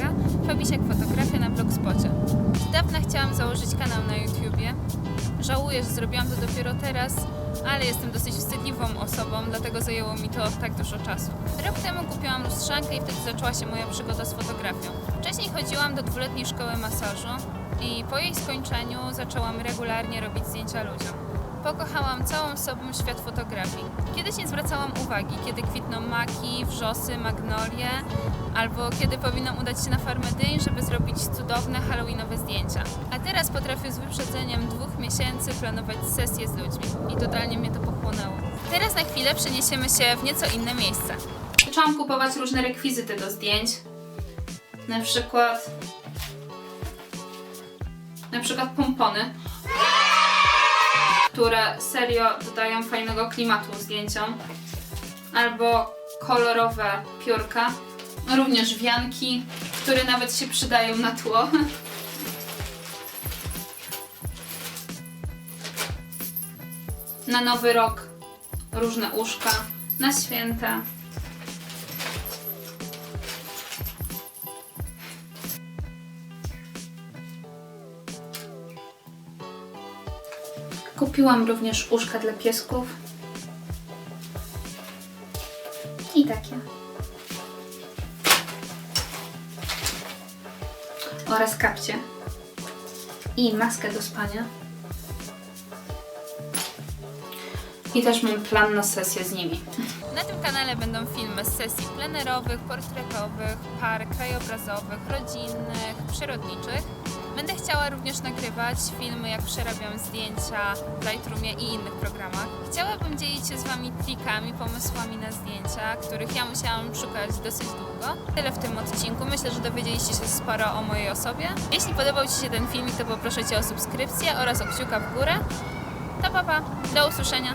bloga Fabisiak Fotografia na Blogspocie. Od dawna chciałam założyć kanał na YouTubie. Żałuję, że zrobiłam to dopiero teraz, ale jestem dosyć wstydliwą osobą, dlatego zajęło mi to tak dużo czasu. Rok temu kupiłam lustrzankę i wtedy zaczęła się moja przygoda z fotografią. Wcześniej chodziłam do dwuletniej szkoły masażu i po jej skończeniu zaczęłam regularnie robić zdjęcia ludziom. Pokochałam całą sobą świat fotografii. Kiedyś nie zwracałam uwagi, kiedy kwitną maki, wrzosy, magnolie, albo kiedy powinnam udać się na farmę dyń, żeby zrobić cudowne halloweenowe zdjęcia. A teraz potrafię z wyprzedzeniem dwóch miesięcy planować sesje z ludźmi i totalnie mnie to pochłonęło. Teraz na chwilę przeniesiemy się w nieco inne miejsce. Zaczęłam kupować różne rekwizyty do zdjęć. Na przykład... Na przykład pompony które serio dodają fajnego klimatu zdjęciom. Albo kolorowe piórka, również wianki, które nawet się przydają na tło. Na nowy rok różne uszka, na święta. Kupiłam również uszka dla piesków. I takie. Oraz kapcie. I maskę do spania. I też mam plan na sesję z nimi. Na tym kanale będą filmy z sesji plenerowych, portretowych, par krajobrazowych, rodzinnych, przyrodniczych. Będę chciała również nagrywać filmy, jak przerabiam zdjęcia w Lightroomie i innych programach. Chciałabym dzielić się z Wami trikami, pomysłami na zdjęcia, których ja musiałam szukać dosyć długo. Tyle w tym odcinku. Myślę, że dowiedzieliście się sporo o mojej osobie. Jeśli podobał Ci się ten filmik, to poproszę Cię o subskrypcję oraz o kciuka w górę. To papa, do usłyszenia.